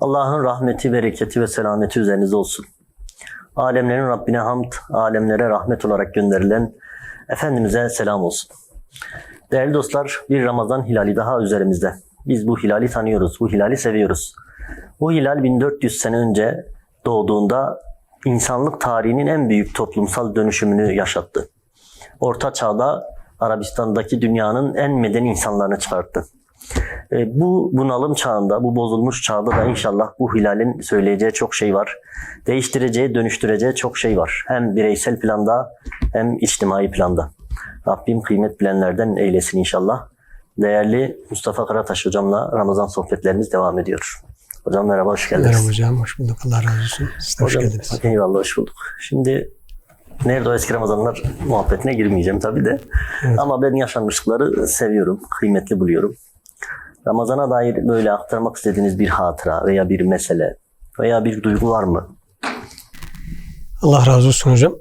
Allah'ın rahmeti, bereketi ve selameti üzerinize olsun. Alemlerin Rabbine hamd, alemlere rahmet olarak gönderilen Efendimiz'e selam olsun. Değerli dostlar, bir Ramazan hilali daha üzerimizde. Biz bu hilali tanıyoruz, bu hilali seviyoruz. Bu hilal 1400 sene önce doğduğunda insanlık tarihinin en büyük toplumsal dönüşümünü yaşattı. Orta çağda Arabistan'daki dünyanın en medeni insanlarını çıkarttı. E, bu bunalım çağında, bu bozulmuş çağda da inşallah bu hilalin söyleyeceği çok şey var. Değiştireceği, dönüştüreceği çok şey var. Hem bireysel planda hem içtimai planda. Rabbim kıymet bilenlerden eylesin inşallah. Değerli Mustafa Karataş hocamla Ramazan sohbetlerimiz devam ediyor. Hocam merhaba, hoş geldiniz. Merhaba hocam, hoş bulduk. Allah razı olsun. Siz de hoş Hocam, geldiniz. Eyvallah, hoş bulduk. Şimdi nerede o eski Ramazanlar muhabbetine girmeyeceğim tabii de. Evet. Ama ben yaşanmışlıkları seviyorum, kıymetli buluyorum. Ramazana dair böyle aktarmak istediğiniz bir hatıra veya bir mesele veya bir duygu var mı? Allah razı olsun hocam.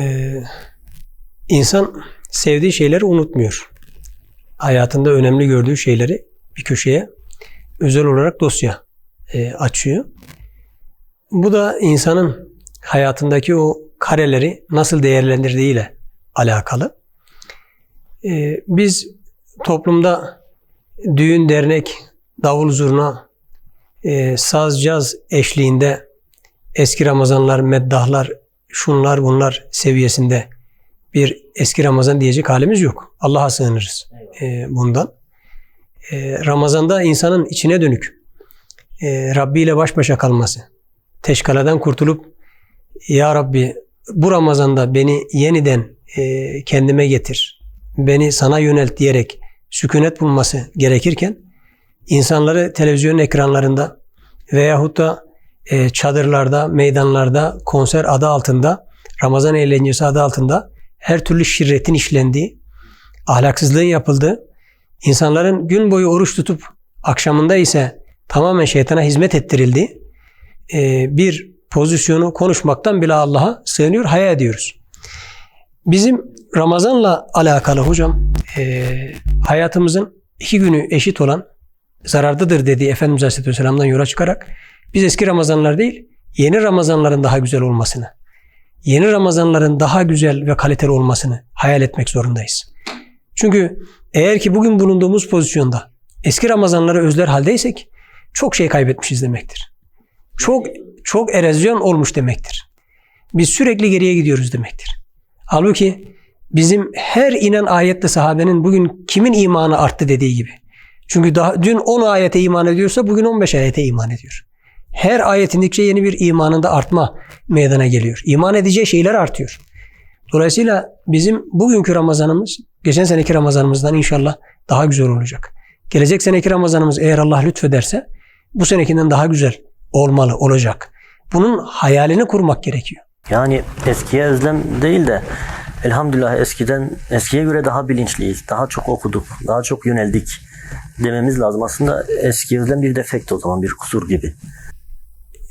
Ee, insan sevdiği şeyleri unutmuyor. Hayatında önemli gördüğü şeyleri bir köşeye özel olarak dosya e, açıyor. Bu da insanın hayatındaki o kareleri nasıl değerlendirdiğiyle alakalı. Ee, biz toplumda düğün, dernek, davul zurna, e, saz, caz eşliğinde eski Ramazanlar, meddahlar, şunlar bunlar seviyesinde bir eski Ramazan diyecek halimiz yok. Allah'a sığınırız e, bundan. E, Ramazan'da insanın içine dönük e, Rabbi ile baş başa kalması, teşkaladan kurtulup Ya Rabbi bu Ramazan'da beni yeniden e, kendime getir, beni sana yönelt diyerek sükunet bulması gerekirken insanları televizyon ekranlarında veyahut da e, çadırlarda, meydanlarda, konser adı altında, Ramazan eğlencesi adı altında her türlü şirretin işlendiği, ahlaksızlığın yapıldığı, insanların gün boyu oruç tutup akşamında ise tamamen şeytana hizmet ettirildiği e, bir pozisyonu konuşmaktan bile Allah'a sığınıyor, hayal ediyoruz. Bizim Ramazan'la alakalı hocam e, hayatımızın iki günü eşit olan zararlıdır dediği Efendimiz Aleyhisselatü Vesselam'dan yola çıkarak biz eski Ramazanlar değil, yeni Ramazanların daha güzel olmasını, yeni Ramazanların daha güzel ve kaliteli olmasını hayal etmek zorundayız. Çünkü eğer ki bugün bulunduğumuz pozisyonda eski Ramazanları özler haldeysek çok şey kaybetmişiz demektir. Çok çok erozyon olmuş demektir. Biz sürekli geriye gidiyoruz demektir. Halbuki bizim her inen ayette sahabenin bugün kimin imanı arttı dediği gibi. Çünkü daha dün 10 ayete iman ediyorsa bugün 15 ayete iman ediyor. Her ayet indikçe yeni bir imanında artma meydana geliyor. İman edeceği şeyler artıyor. Dolayısıyla bizim bugünkü Ramazanımız geçen seneki Ramazanımızdan inşallah daha güzel olacak. Gelecek seneki Ramazanımız eğer Allah lütfederse bu senekinden daha güzel olmalı, olacak. Bunun hayalini kurmak gerekiyor. Yani eskiye özlem değil de elhamdülillah eskiden eskiye göre daha bilinçliyiz. Daha çok okuduk, daha çok yöneldik dememiz lazım. Aslında eski özlem bir defekt o zaman, bir kusur gibi.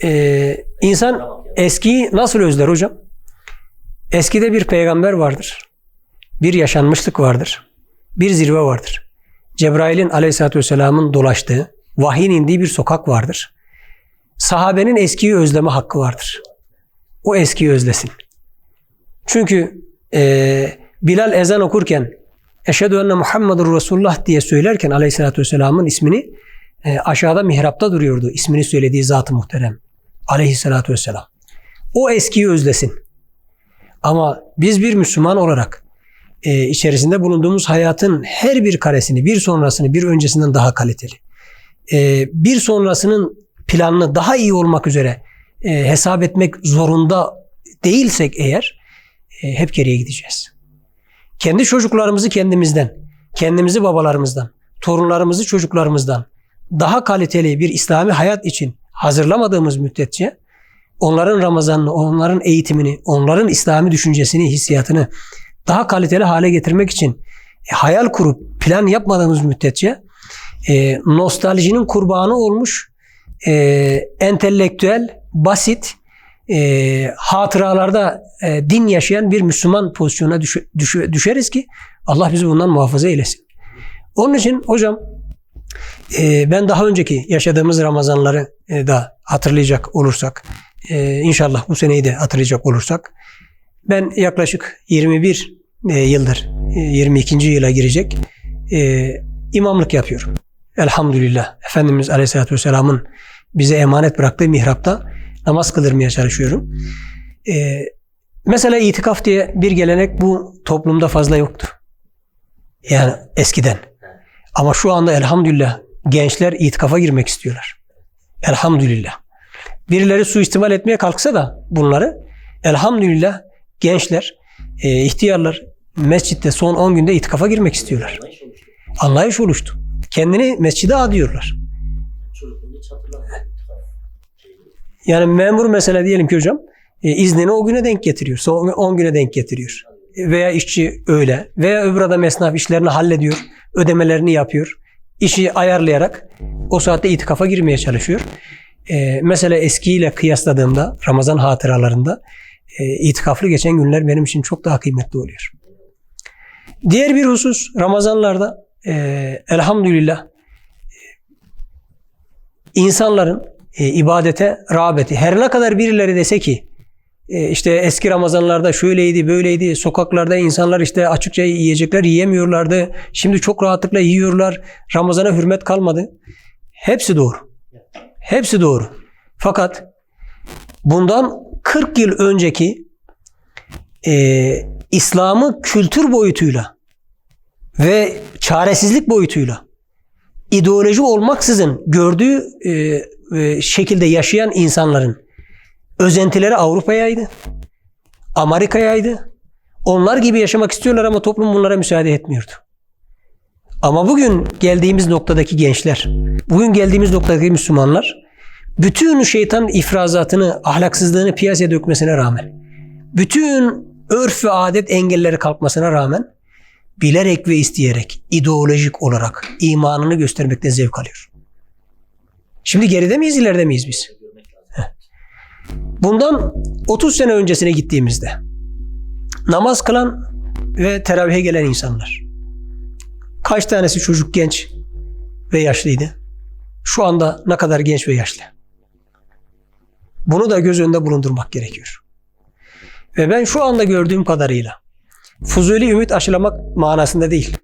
Ee, insan eskiyi nasıl özler hocam? Eskide bir peygamber vardır. Bir yaşanmışlık vardır. Bir zirve vardır. Cebrail'in aleyhissalatü vesselamın dolaştığı, vahyin indiği bir sokak vardır. Sahabenin eskiyi özleme hakkı vardır. O eskiyi özlesin. Çünkü e, Bilal ezan okurken Eşhedü enne Muhammedur Resulullah diye söylerken aleyhissalatü vesselamın ismini e, aşağıda mihrapta duruyordu. İsmini söylediği zat-ı muhterem. Aleyhissalatü vesselam. O eskiyi özlesin. Ama biz bir Müslüman olarak e, içerisinde bulunduğumuz hayatın her bir karesini, bir sonrasını, bir öncesinden daha kaliteli. E, bir sonrasının planını daha iyi olmak üzere hesap etmek zorunda değilsek eğer hep geriye gideceğiz. Kendi çocuklarımızı kendimizden, kendimizi babalarımızdan, torunlarımızı çocuklarımızdan daha kaliteli bir İslami hayat için hazırlamadığımız müddetçe onların Ramazan'ını, onların eğitimini, onların İslami düşüncesini, hissiyatını daha kaliteli hale getirmek için e, hayal kurup plan yapmadığımız müddetçe e, nostaljinin kurbanı olmuş e, entelektüel, basit, e, hatıralarda e, din yaşayan bir Müslüman pozisyona düş- düş- düşeriz ki Allah bizi bundan muhafaza eylesin. Onun için hocam e, ben daha önceki yaşadığımız Ramazanları e, da hatırlayacak olursak, e, inşallah bu seneyi de hatırlayacak olursak, ben yaklaşık 21 e, yıldır, e, 22. yıla girecek e, imamlık yapıyorum. Elhamdülillah. Efendimiz Aleyhisselatü Vesselam'ın bize emanet bıraktığı mihrapta namaz kıldırmaya çalışıyorum. E, mesela itikaf diye bir gelenek bu toplumda fazla yoktu. Yani eskiden. Ama şu anda elhamdülillah gençler itikafa girmek istiyorlar. Elhamdülillah. Birileri suistimal etmeye kalksa da bunları elhamdülillah gençler, e, ihtiyarlar mescitte son 10 günde itikafa girmek istiyorlar. Anlayış oluştu. Kendini mescide adıyorlar. Yani memur mesela diyelim ki hocam e, iznini o güne denk getiriyor. Son 10 güne denk getiriyor. E, Veya işçi öyle. Veya öbür adam esnaf işlerini hallediyor. Ödemelerini yapıyor. İşi ayarlayarak o saatte itikafa girmeye çalışıyor. E, mesela eskiyle kıyasladığımda Ramazan hatıralarında e, itikaflı geçen günler benim için çok daha kıymetli oluyor. Diğer bir husus Ramazanlarda e, elhamdülillah insanların e, ibadete rağbeti. Her ne kadar birileri dese ki e, işte eski Ramazanlarda şöyleydi böyleydi sokaklarda insanlar işte açıkça yiyecekler yiyemiyorlardı. Şimdi çok rahatlıkla yiyorlar. Ramazana hürmet kalmadı. Hepsi doğru. Hepsi doğru. Fakat bundan 40 yıl önceki e, İslam'ı kültür boyutuyla ve çaresizlik boyutuyla ideoloji olmaksızın gördüğü e, şekilde yaşayan insanların özentileri Avrupa'yaydı. Amerika'yaydı. Onlar gibi yaşamak istiyorlar ama toplum bunlara müsaade etmiyordu. Ama bugün geldiğimiz noktadaki gençler, bugün geldiğimiz noktadaki Müslümanlar bütün şeytan ifrazatını, ahlaksızlığını piyasaya dökmesine rağmen, bütün örf ve adet engelleri kalkmasına rağmen bilerek ve isteyerek, ideolojik olarak imanını göstermekten zevk alıyor. Şimdi geride miyiz, ileride miyiz biz? Bundan 30 sene öncesine gittiğimizde namaz kılan ve teravihe gelen insanlar. Kaç tanesi çocuk, genç ve yaşlıydı? Şu anda ne kadar genç ve yaşlı? Bunu da göz önünde bulundurmak gerekiyor. Ve ben şu anda gördüğüm kadarıyla Fuzuli ümit aşılamak manasında değil.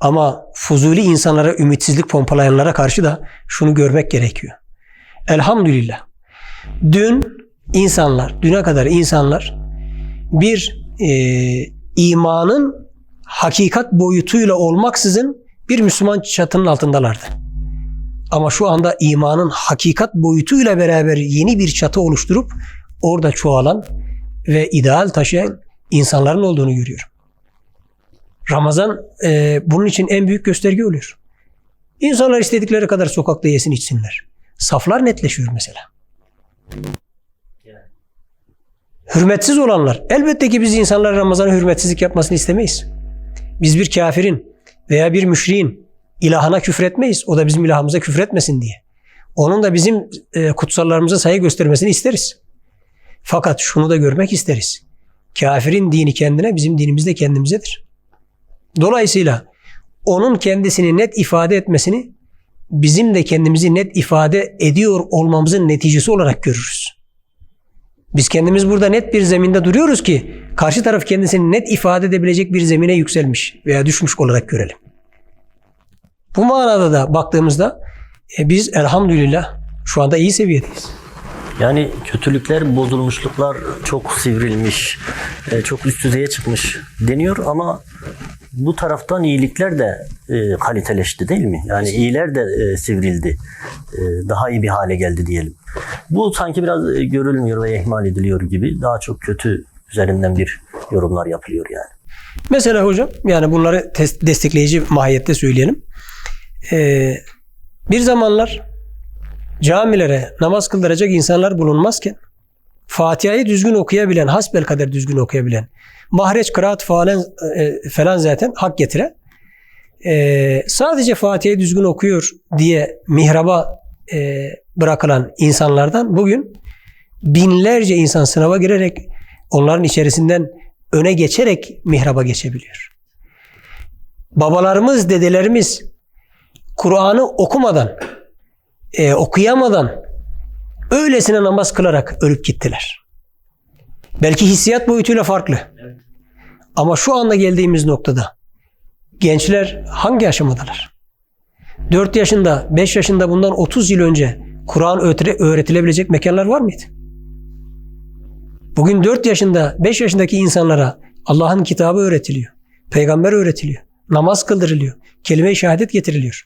Ama fuzuli insanlara ümitsizlik pompalayanlara karşı da şunu görmek gerekiyor. Elhamdülillah. Dün insanlar, düne kadar insanlar bir e, imanın hakikat boyutuyla olmaksızın bir Müslüman çatının altındalardı. Ama şu anda imanın hakikat boyutuyla beraber yeni bir çatı oluşturup orada çoğalan ve ideal taşıyan insanların olduğunu görüyorum. Ramazan e, bunun için en büyük gösterge oluyor. İnsanlar istedikleri kadar sokakta yesin içsinler. Saflar netleşiyor mesela. Hürmetsiz olanlar. Elbette ki biz insanlar Ramazan'a hürmetsizlik yapmasını istemeyiz. Biz bir kafirin veya bir müşriğin ilahına küfretmeyiz. O da bizim ilahımıza küfretmesin diye. Onun da bizim e, kutsallarımıza saygı göstermesini isteriz. Fakat şunu da görmek isteriz. Kafirin dini kendine, bizim dinimiz de kendimizedir. Dolayısıyla onun kendisini net ifade etmesini bizim de kendimizi net ifade ediyor olmamızın neticesi olarak görürüz. Biz kendimiz burada net bir zeminde duruyoruz ki karşı taraf kendisini net ifade edebilecek bir zemine yükselmiş veya düşmüş olarak görelim. Bu manada da baktığımızda e, biz elhamdülillah şu anda iyi seviyedeyiz. Yani kötülükler, bozulmuşluklar çok sivrilmiş, e, çok üst düzeye çıkmış deniyor ama bu taraftan iyilikler de e, kaliteleşti değil mi? Yani iyiler de e, sivrildi. Daha iyi bir hale geldi diyelim. Bu sanki biraz e, görülmüyor ve ihmal ediliyor gibi. Daha çok kötü üzerinden bir yorumlar yapılıyor yani. Mesela hocam yani bunları destekleyici mahiyette söyleyelim. Ee, bir zamanlar camilere namaz kıldıracak insanlar bulunmazken Fatiha'yı düzgün okuyabilen, hasbel kadar düzgün okuyabilen, mahreç, kıraat falan, e, falan zaten hak getire. E, sadece Fatiha'yı düzgün okuyor diye mihraba e, bırakılan insanlardan bugün binlerce insan sınava girerek onların içerisinden öne geçerek mihraba geçebiliyor. Babalarımız, dedelerimiz Kur'an'ı okumadan, e, okuyamadan öylesine namaz kılarak ölüp gittiler. Belki hissiyat boyutuyla farklı. Ama şu anda geldiğimiz noktada gençler hangi aşamadalar? 4 yaşında, 5 yaşında bundan 30 yıl önce Kur'an öğretile- öğretilebilecek mekanlar var mıydı? Bugün 4 yaşında, 5 yaşındaki insanlara Allah'ın kitabı öğretiliyor. Peygamber öğretiliyor. Namaz kıldırılıyor. Kelime-i şehadet getiriliyor.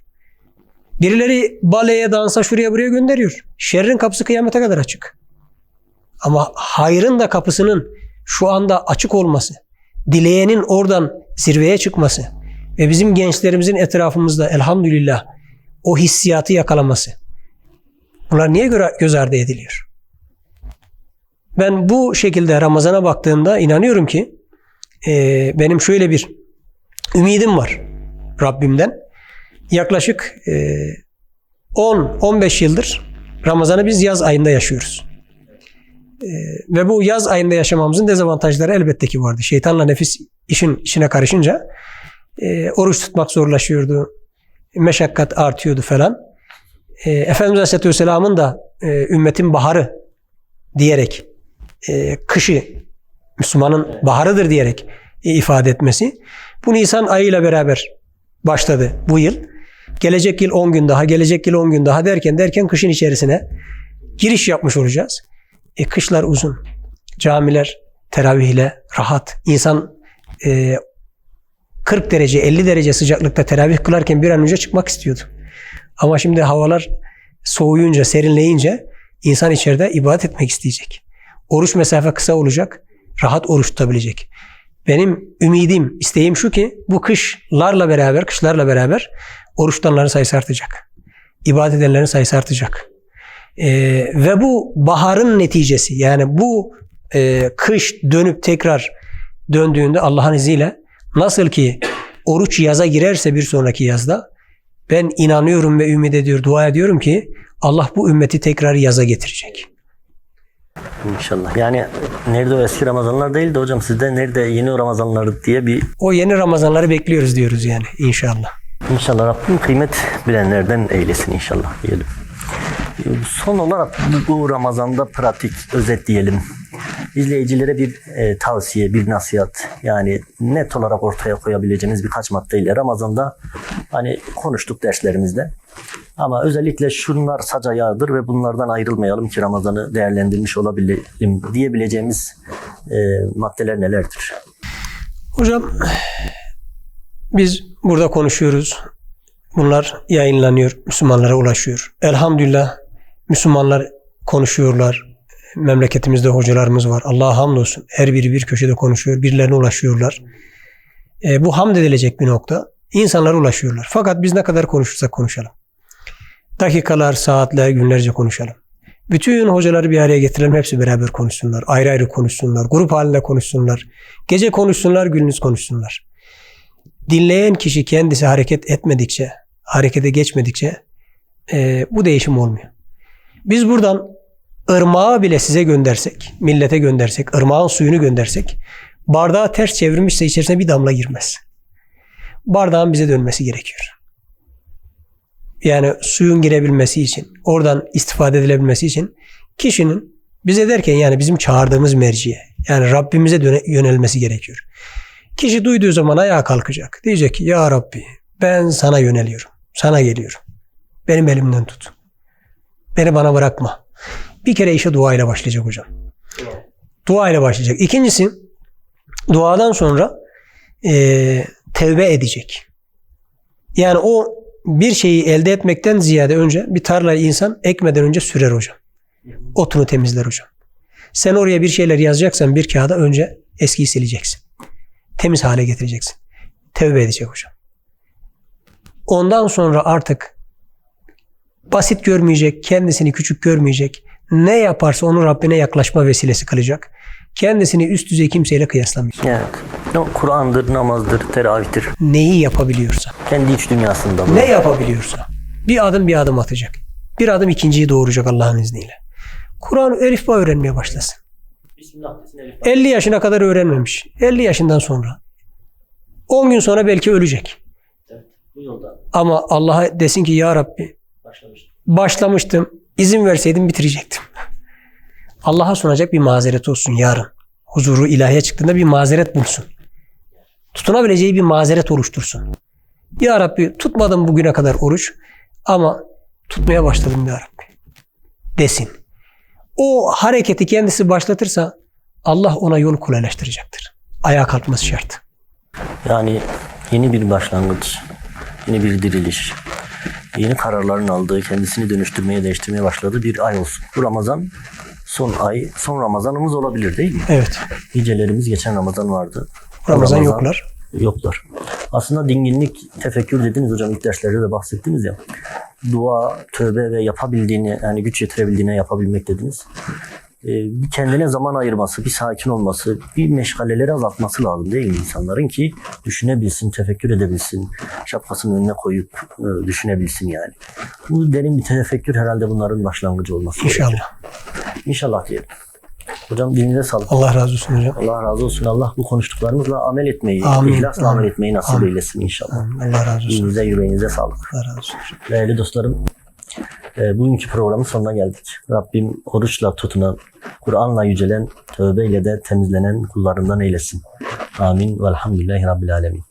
Birileri baleye, dansa, şuraya buraya gönderiyor. Şerrin kapısı kıyamete kadar açık. Ama hayrın da kapısının şu anda açık olması, dileyenin oradan zirveye çıkması ve bizim gençlerimizin etrafımızda elhamdülillah o hissiyatı yakalaması. Bunlar niye göz ardı ediliyor? Ben bu şekilde Ramazan'a baktığımda inanıyorum ki e, benim şöyle bir ümidim var Rabbimden. Yaklaşık e, 10-15 yıldır Ramazan'ı biz yaz ayında yaşıyoruz. E, ve bu yaz ayında yaşamamızın dezavantajları elbette ki vardı. Şeytanla nefis işin içine karışınca e, oruç tutmak zorlaşıyordu. Meşakkat artıyordu falan. E, Efendimiz Aleyhisselatü Vesselam'ın da e, ümmetin baharı diyerek e, kışı Müslümanın baharıdır diyerek e, ifade etmesi. Bu Nisan ayıyla beraber başladı bu yıl. Gelecek yıl 10 gün daha, gelecek yıl 10 gün daha derken derken kışın içerisine giriş yapmış olacağız. E, kışlar uzun. Camiler teravihle rahat. İnsan e, 40 derece, 50 derece sıcaklıkta teravih kılarken bir an önce çıkmak istiyordu. Ama şimdi havalar soğuyunca, serinleyince insan içeride ibadet etmek isteyecek. Oruç mesafe kısa olacak, rahat oruç tutabilecek. Benim ümidim, isteğim şu ki bu kışlarla beraber, kışlarla beraber oruç tutanların sayısı artacak. İbadet edenlerin sayısı artacak. Ee, ve bu baharın neticesi yani bu e, kış dönüp tekrar döndüğünde Allah'ın izniyle nasıl ki oruç yaza girerse bir sonraki yazda ben inanıyorum ve ümit ediyor, dua ediyorum ki Allah bu ümmeti tekrar yaza getirecek. İnşallah. Yani nerede o eski Ramazanlar değil de hocam sizde nerede yeni Ramazanlar diye bir O yeni Ramazanları bekliyoruz diyoruz yani inşallah. İnşallah Rabbim kıymet bilenlerden eylesin inşallah diyelim. Son olarak bu- Ramazan'da pratik özet diyelim. İzleyicilere bir e, tavsiye, bir nasihat yani net olarak ortaya koyabileceğiniz birkaç maddeyle Ramazan'da hani konuştuk derslerimizde. Ama özellikle şunlar saca yağdır ve bunlardan ayrılmayalım ki Ramazan'ı değerlendirmiş olabilelim diyebileceğimiz e, maddeler nelerdir? Hocam biz burada konuşuyoruz. Bunlar yayınlanıyor, Müslümanlara ulaşıyor. Elhamdülillah Müslümanlar konuşuyorlar. Memleketimizde hocalarımız var. Allah'a hamdolsun. Her biri bir köşede konuşuyor. Birilerine ulaşıyorlar. E, bu hamd edilecek bir nokta. İnsanlara ulaşıyorlar. Fakat biz ne kadar konuşursak konuşalım. Dakikalar, saatler, günlerce konuşalım. Bütün hocaları bir araya getirelim. Hepsi beraber konuşsunlar. Ayrı ayrı konuşsunlar. Grup halinde konuşsunlar. Gece konuşsunlar, gündüz konuşsunlar. Dinleyen kişi kendisi hareket etmedikçe, harekete geçmedikçe e, bu değişim olmuyor. Biz buradan ırmağı bile size göndersek, millete göndersek, ırmağın suyunu göndersek, bardağı ters çevirmişse içerisine bir damla girmez. Bardağın bize dönmesi gerekiyor. Yani suyun girebilmesi için, oradan istifade edilebilmesi için kişinin bize derken yani bizim çağırdığımız merciye, yani Rabbimize döne, yönelmesi gerekiyor. Kişi duyduğu zaman ayağa kalkacak. Diyecek ki ya Rabbi ben sana yöneliyorum. Sana geliyorum. Benim elimden tut. Beni bana bırakma. Bir kere işe dua ile başlayacak hocam. Dua ile başlayacak. İkincisi duadan sonra eee tevbe edecek. Yani o bir şeyi elde etmekten ziyade önce bir tarlayı insan ekmeden önce sürer hocam. Otunu temizler hocam. Sen oraya bir şeyler yazacaksan bir kağıda önce eskiyi sileceksin. Temiz hale getireceksin. Tevbe edecek hocam. Ondan sonra artık basit görmeyecek, kendisini küçük görmeyecek, ne yaparsa onu Rabbine yaklaşma vesilesi kılacak. Kendisini üst düzey kimseyle kıyaslamayacak. Evet. O Kur'an'dır, namazdır, teravihtir. Neyi yapabiliyorsa, Kendi iç dünyasında bu. ne yapabiliyorsa bir adım bir adım atacak. Bir adım ikinciyi doğuracak Allah'ın izniyle. Kur'an Elif Ba öğrenmeye başlasın. 50 yaşına kadar öğrenmemiş. 50 yaşından sonra. 10 gün sonra belki ölecek. Bu yolda Ama Allah'a desin ki ya Rabbi başlamıştım. başlamıştım. izin verseydim bitirecektim. Allah'a sunacak bir mazeret olsun yarın. Huzuru ilahiye çıktığında bir mazeret bulsun. Tutunabileceği bir mazeret oluştursun. Ya Rabbi tutmadım bugüne kadar oruç ama tutmaya başladım ya Rabbi. Desin. O hareketi kendisi başlatırsa Allah ona yol kolaylaştıracaktır. Ayağa kalkması şart. Yani yeni bir başlangıç, yeni bir diriliş, yeni kararların aldığı, kendisini dönüştürmeye, değiştirmeye başladığı bir ay olsun. Bu Ramazan son ay, son Ramazanımız olabilir değil mi? Evet. Nicelerimiz geçen Ramazan vardı. Bu Ramazan yoklar. Yoklar. Aslında dinginlik, tefekkür dediniz hocam ilk derslerde de bahsettiniz ya. Dua, tövbe ve yapabildiğini yani güç yetirebildiğine yapabilmek dediniz. Ee, bir kendine zaman ayırması, bir sakin olması, bir meşgaleleri azaltması lazım değil mi insanların ki düşünebilsin, tefekkür edebilsin, şapkasını önüne koyup e, düşünebilsin yani. Bu derin bir tefekkür herhalde bunların başlangıcı olması. İnşallah. İnşallah diyelim. Hocam dilinize sağlık. Allah razı olsun hocam. Allah razı olsun. Allah bu konuştuklarımızla amel etmeyi, Amin. ihlasla Amin. amel etmeyi nasip Amin. eylesin inşallah. Allah razı olsun. Dilinize, yüreğinize sağlık. Allah razı olsun. Değerli dostlarım, e, bugünkü programın sonuna geldik. Rabbim oruçla tutunan, Kur'an'la yücelen, tövbeyle de temizlenen kullarından eylesin. Amin. Velhamdülillahi Rabbil Alemin.